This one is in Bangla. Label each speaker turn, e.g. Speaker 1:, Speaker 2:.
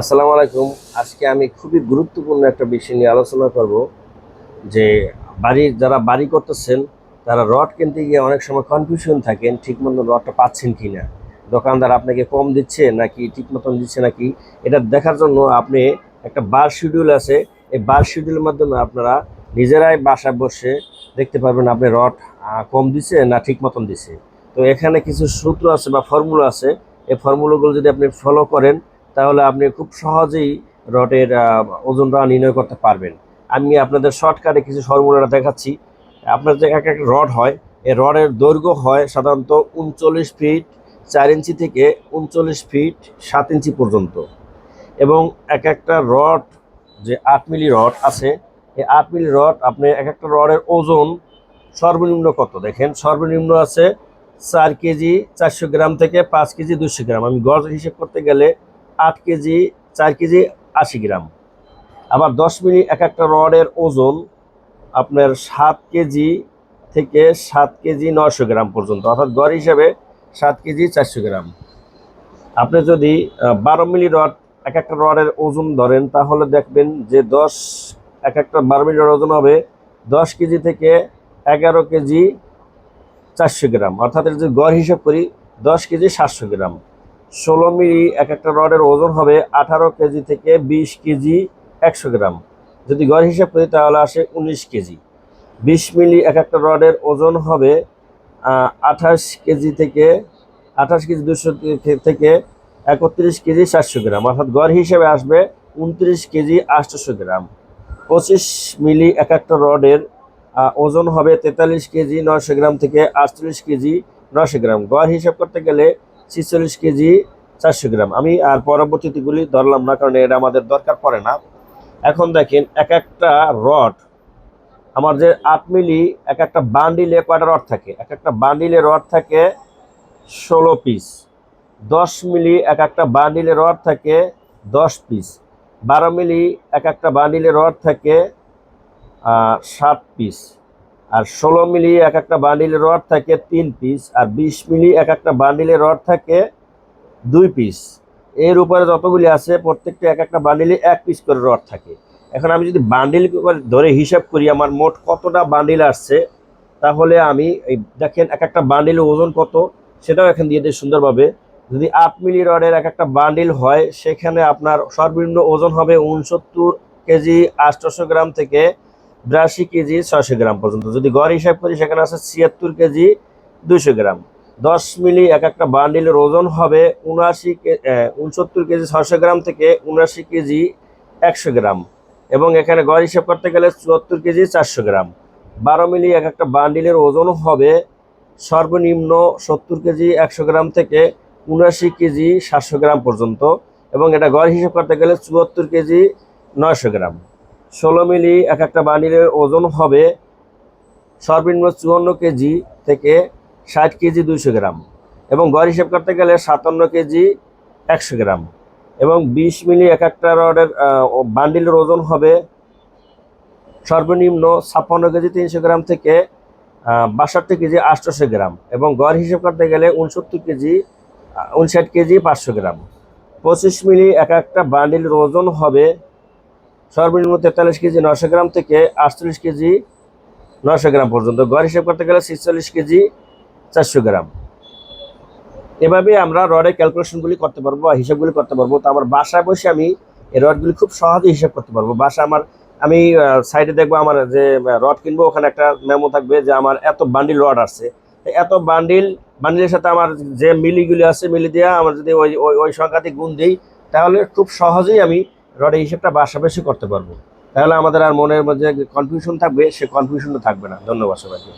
Speaker 1: আসসালামু আলাইকুম। আজকে আমি খুবই গুরুত্বপূর্ণ একটা বিষয় নিয়ে আলোচনা করব যে বাড়ির যারা বাড়ি করতেছেন, তারা রড কিনতে গিয়ে অনেক সময় কনফিউশন থাকেন ঠিক মতো রডটা পাচ্ছেন কি না দোকানদার আপনাকে কম দিচ্ছে নাকি ঠিক মতন দিচ্ছে নাকি? এটা দেখার জন্য আপনি একটা বার শিডিউল আছে। এই বার শিডিউলের মাধ্যমে আপনারা নিজেরাই বাসায় বসে দেখতে পারবেন আপনি রড কম দিচ্ছে না ঠিক মতন দিচ্ছে। তো এখানে কিছু সূত্র আছে বা ফর্মুলা আছে। এই ফর্মুলাগুলো যদি আপনি ফলো করেন তাহলে আপনি খুব সহজেই রডের ওজনটা নির্ণয় করতে পারবেন। আমি আপনাদের শর্টকাটে কিছু ফর্মুলাটা দেখাচ্ছি। আপনার যে এক এক রড হয় এই রডের দৈর্ঘ্য হয় সাধারণত উনচল্লিশ ফিট চার ইঞ্চি থেকে উনচল্লিশ ফিট সাত ইঞ্চি পর্যন্ত। এবং এক একটা রড যে আট মিলি রড আছে এই আট মিলি রড আপনি এক একটা রডের ওজন সর্বনিম্ন কত? দেখেন, সর্বনিম্ন আছে চার কেজি চারশো গ্রাম থেকে পাঁচ কেজি দুশো গ্রাম। আমি গড় হিসেব করতে গেলে আট কেজি, চার কেজি, আশি গ্রাম। আবার দশ মিলি এক একটা রডের ওজন আপনার সাত কেজি থেকে সাত কেজি নশো গ্রাম পর্যন্ত, অর্থাৎ গড় হিসাবে সাত কেজি, চারশো গ্রাম। আপনি যদি বারো মিলি রড, এক একটা রডের ওজন ধরেন, তাহলে দেখবেন যে দশ, এক একটা বারো মিলি রড ওজন হবে দশ কেজি থেকে এগারো কেজি চারশো গ্রাম, অর্থাৎ যদি গড় হিসাব করি, দশ কেজি সাতশো গ্রাম। ষোলো মিলি এক একটা রডের ওজন হবে আঠারো কেজি থেকে বিশ কেজি একশো গ্রাম। যদি গড় হিসাব করি তাহলে আসে উনিশ কেজি। বিশ মিলি এক একটা রডের ওজন হবে আঠাশ কেজি থেকে, আঠাশ কেজি দুশো থেকে একত্রিশ কেজি চারশো গ্রাম। অর্থাৎ গড় হিসেবে আসবে উনত্রিশ কেজি আটশোশো গ্রাম। পঁচিশ মিলি এক একটা রডের ওজন হবে তেতাল্লিশ কেজি নশো গ্রাম থেকে আটচল্লিশ কেজি নশো গ্রাম। গড় হিসাব করতে গেলে ছিচল্লিশ কেজি চারশো গ্রাম। আমি আর পরবর্তীগুলি ধরলাম না, কারণ এটা আমাদের দরকার পড়ে না। এখন দেখেন, এক একটা রড, আমার যে আট মিলি এক একটা বান্ডিলে কয়টা রড থাকে, এক একটা বান্ডিলে রড থাকে ষোলো পিস। দশ মিলি এক একটা বান্ডিলে রড থাকে দশ পিস। বারো মিলি এক একটা বান্ডিলে রড থাকে সাত পিস। আর ষোলো মিলি এক একটা বান্ডিলের রড থাকে তিন পিস আর বিশ মিলি এক একটা বান্ডিলের রড থাকে দুই পিস এর উপরে যতগুলি আছে, প্রত্যেকটা এক একটা বান্ডিলে এক পিস করে রড থাকে। এখন আমি যদি বান্ডিল ধরে হিসাব করি আমার মোট কতটা বান্ডিল আসছে, তাহলে আমি এই দেখেন এক একটা বান্ডিলের ওজন কত, সেটাও এখানে দিয়ে দিই সুন্দরভাবে। যদি আট মিলি রডের এক একটা বান্ডিল হয়, সেখানে আপনার সর্বনিম্ন ওজন হবে উনসত্তর কেজি আটশোশো গ্রাম থেকে বিরাশি কেজি ছয়শো গ্রাম পর্যন্ত। যদি গড় হিসাব করি, সেখানে আছে ছিয়াত্তর কেজি দুইশো গ্রাম। দশ মিলি এক একটা বান্ডিলের ওজন হবে উনআশি উনসত্তর কেজি ছয়শো গ্রাম থেকে উনআশি কেজি একশো গ্রাম। এবং এখানে গড় হিসাব করতে গেলে চুয়াত্তর কেজি চারশো গ্রাম। বারো মিলি এক একটা বান্ডিলের ওজন হবে সর্বনিম্ন সত্তর কেজি একশো গ্রাম থেকে উনআশি কেজি সাতশো গ্রাম পর্যন্ত। এবং এটা গড় হিসাব করতে গেলে চুয়াত্তর কেজি নয়শো গ্রাম। ষোলো মিলি এক একটা বান্ডিলের ওজন হবে সর্বনিম্ন চুয়ান্ন কেজি থেকে ষাট কেজি দুইশো গ্রাম এবং গড় হিসাব করতে গেলে সাতান্ন কেজি একশো গ্রাম এবং বিশ মিলি এক একটা রডের বান্ডিলের ওজন হবে সর্বনিম্ন ছাপ্পান্ন কেজি তিনশো গ্রাম থেকে বাষট্টি কেজি আটশোশো গ্রাম এবং গড় হিসাব করতে গেলে উনসত্তর কেজি উনষাট কেজি পাঁচশো গ্রাম। পঁচিশ মিলি এক একটা বান্ডিলের ওজন হবে সর্বনিম্ন তেতাল্লিশ কেজি নশো গ্রাম থেকে আটচল্লিশ কেজি নশো গ্রাম পর্যন্ত। গড় হিসাব করতে গেলে ছিচল্লিশ কেজি চারশো গ্রাম। এভাবে আমরা রডের ক্যালকুলেশনগুলি করতে পারব বা হিসাবগুলি করতে পারব। তো আমার বাসায় বসে আমি এই রডগুলি খুব সহজে হিসাব করতে পারব। বাসা আমার, আমি সাইডে দেখব আমার যে রড কিনবো, ওখানে একটা মেমো থাকবে যে আমার এত বান্ডিল রড তো এত বান্ডিল বান্ডিলের সাথে আমার যে মিলিগুলি আছে, মিলি দেওয়া আমার যদি ওই ওই সংখ্যাতে গুণ দিই, তাহলে খুব সহজেই আমি রডের হিসাবটা বেশি করতে পারব। তাহলে আমাদের আর মনের মধ্যে কনফিউশন থাকবে, সে কনফিউশনটা থাকবে না। ধন্যবাদ সবাইকে।